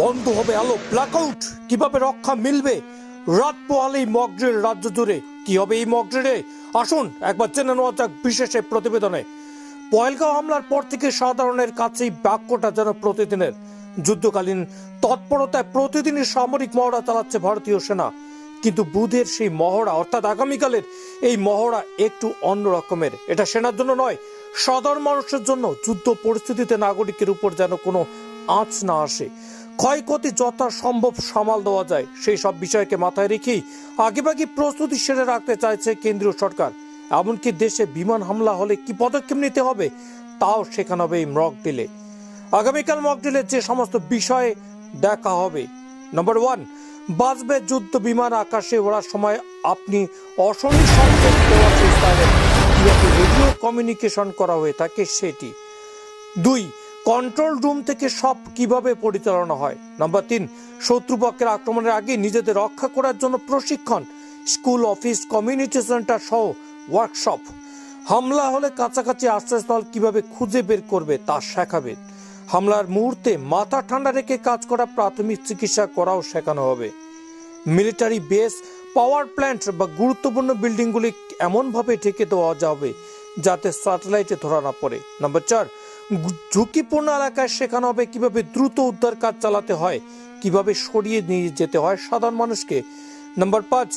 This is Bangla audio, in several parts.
বন্ধ হবে আলো ব্ল্যাকআউট কীভাবে রক্ষা মিলবে? রাত পোহালেই মকড্রিল রাজ্য জুড়ে। কি হবে এই মকড্রিলে আসুন, একবার জেনে নেওয়া যাক বিশেষ প্রতিবেদনে। পয়েলগাঁও হামলার পর থেকে সাধারণের কাছেই বাক্যটা যেন প্রতিদিনের। যুদ্ধকালীন তৎপরতায় প্রতিদিনই সামরিক মহড়া চালাচ্ছে ভারতীয় সেনা। কিন্তু বুধের সেই মহড়া, অর্থাৎ আগামীকালের এই মহড়া একটু অন্য রকমের। এটা সেনার জন্য নয়, সাধারণ মানুষের জন্য। যুদ্ধ পরিস্থিতিতে নাগরিকের উপর যেন কোনো আঁচ না আসে। ক্ষয়ক্ষতি যথা সম্ভব সামাল দেওয়া যায়। সেই সব বিষয়কে মাথায় রেখেই আগেভাগে প্রস্তুতি সেরে রাখতে চাইছে কেন্দ্রীয় সরকার। এমনকি দেশে বিমান হামলা হলে কি পদক্ষেপ নিতে হবে, তাও শেখানো হবে এই মক ডিলে আগামীকাল মক ডিলের যে সমস্ত বিষয়ে দেখা হবে। নম্বর ওয়ান বাজবে যুদ্ধ বিমান আকাশে ওড়ার সময় আপনি চেষ্টা রেডিও কমিউনিকেশন করা হয়ে থাকে সেটি। দুই কন্ট্রোল রুম থেকে সব কীভাবে পরিচালনা হয়? নাম্বার তিন, শত্রুপক্ষের আক্রমণের আগে নিজেদের রক্ষা করার জন্য প্রশিক্ষণ, স্কুল, অফিস কমিউনিটি সেন্টার সহ ওয়ার্কশপ হামলা হলে কাছাকাছি আশ্রয়স্থল কীভাবে খুঁজে বের করবে তা শেখাবে। হামলার মুহূর্তে মাথা ঠান্ডা রেখে কাজ করা প্রাথমিক চিকিৎসা করাও শেখানো হবে। মিলিটারি বেস পাওয়ার প্ল্যান্ট বা গুরুত্বপূর্ণ বিল্ডিংগুলি এমনভাবে ঢেকে দেওয়া যাবে যাতে স্যাটেলাইটে ধরা না পড়ে। নাম্বার চার ঝুঁকিপূর্ণ এলাকায় শেখানো হবে কীভাবে দ্রুত উদ্ধার কাজ চালাতে হয়, কীভাবে সরিয়ে নিয়ে যেতে হয় সাধারণ মানুষকে। নাম্বার পাঁচ,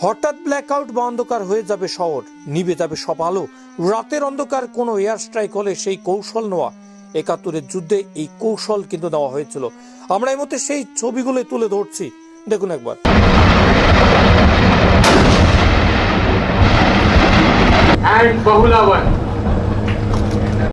হঠাৎ ব্ল্যাকআউট বা অন্ধকার হয়ে যাবে শহর, নিভে যাবে সব আলো। রাতের অন্ধকার কোনো এয়ার স্ট্রাইক হলে সেই কৌশল নেওয়া। একাত্তরের যুদ্ধে এই কৌশল কিন্তু নেওয়া হয়েছিল। আমরা এই মধ্যে সেই ছবিগুলো তুলে ধরছি। দেখুন একবার। And.